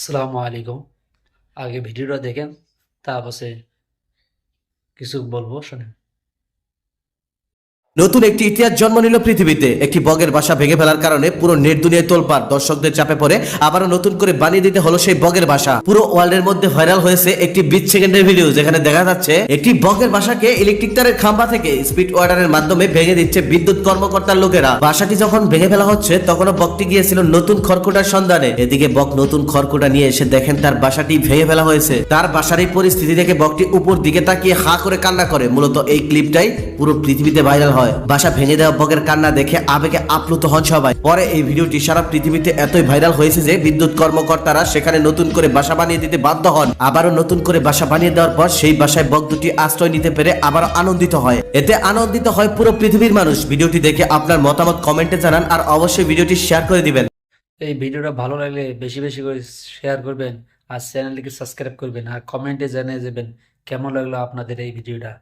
আসসালামু আলাইকুম। আগে ভিডিওটা দেখেন তারপরে কিছু বলব শোনেন। নতুন একটি ইতিহাস জন্ম নিল পৃথিবীতে। একটি বগের বাসা ভেঙে ফেলার কারণে পুরো নেট দুনিয়ায় তোলপার দর্শকদের চাপে পড়ে, আবারও নতুন করে বানিয়ে দিতে হলো সেই বগের বাসা। পুরো ওয়ার্ল্ডের মধ্যে ভাইরাল হয়েছে একটি বিশ সেকেন্ডের ভিডিও যেখানে দেখা যাচ্ছে একটি বগের বাসাকে ইলেকট্রিক তারের খাম্বা থেকে স্পিড ওয়ার্ডারের মাধ্যমে ভেঙে দিচ্ছে বিদ্যুৎ কর্মকর্তার লোকেরা। বাসাটি যখন ভেঙে ফেলা হচ্ছে, তখনও বকটি গিয়েছিল নতুন খড়কুটার সন্ধানে। এদিকে বক নতুন খড়কুটা নিয়ে এসে দেখেন তার বাসাটি ভেঙে ফেলা হয়েছে। তার বাসার এই পরিস্থিতি দেখে বকটি উপর দিকে তাকিয়ে হা করে কান্না করে। মূলত এই ক্লিপটাই পুরো পৃথিবীতে ভাইরাল হয়। বাসা ভেঙে দেওয়া বকের কান্না দেখে আবেগে আপ্লুত হন সবাই। পরে এই ভিডিওটি সারা পৃথিবীতে এতই ভাইরাল হয়েছে যে বিদ্যুৎ কর্মকর্তারা সেখানে নতুন করে বাসা বানিয়ে দিতে বাধ্য হন। আবারও নতুন করে বাসা বানিয়ে দেওয়ার পর সেই বাসায় বক দুটি আশ্রয় নিতে পেরে আবারও আনন্দিত হয়। এতে আনন্দিত হয় পুরো পৃথিবীর মানুষ। ভিডিওটি দেখে আপনার মতামত কমেন্টে জানান আর অবশ্যই ভিডিওটি শেয়ার করে দিবেন। এই ভিডিওটা ভালো লাগলে বেশি বেশি করে শেয়ার করবেন আর চ্যানেলটিকে সাবস্ক্রাইব করবেন আর কমেন্টে জানিয়ে দেবেন কেমন লাগল আপনাদের এই ভিডিওটা।